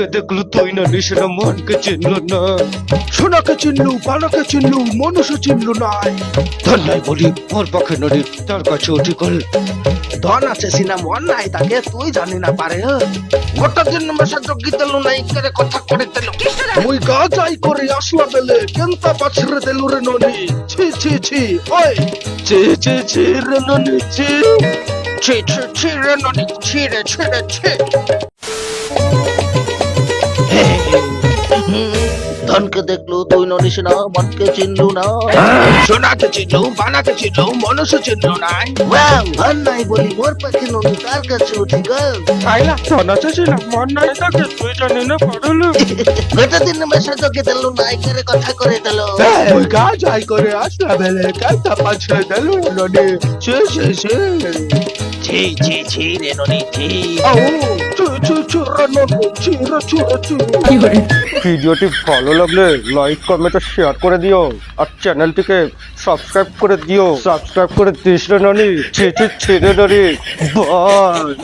ধনকে দেখল তুই না নিশানা মনকে চিনল না। সোনাকে চিনলু পানাকে চিনলু মনুষ্য চিনলু নাই। ধন নাই বলি মোর পক্ষে নদী তার কাছে উঠি কল। ধন আছে সিনা মন নাই তাকে তুই জানি না পারে। গোটা দিন মেশা জগি তেলু নাই করে কথা করে তেলু। মুই গা যাই করে আসলা বেলে কেনতা পাছরে তেলু রে ননি? ছি ছি ছি ওই! চে চে চে রে ননি চে ছি ছি ছি রে ননি ছি রে ছি রে ছি। ধনকে দেখলু তুই ননিস না মনকে চিনলু না। সোনাকে চিনলু পানাকে চিনলু মনুষ্য চিনলু নাই ওয়াও ধন নাই বলি মোর পাখি ননি তার কাছে উঠি গল আইলা ধন আছে ছিল মন নাই তাকে তুই জানি না পারলু গোটা দিন মেশা জগি তেলু নাই করে কথা করে গা যাই করে আসলা বেলে ননি ছি ছি ছি। ছি ছি ছি রে ননি ছি। আও ভিডিওটি ভালো লাগলে লাইক কমেন্ট আর শেয়ার করে দিও। আর চ্যানেলটিকে সাবস্ক্রাইব করে দিও। সাবস্ক্রাইব করে দিস রে নানি। ছেড়ে ছি ছি রে ননি। বাই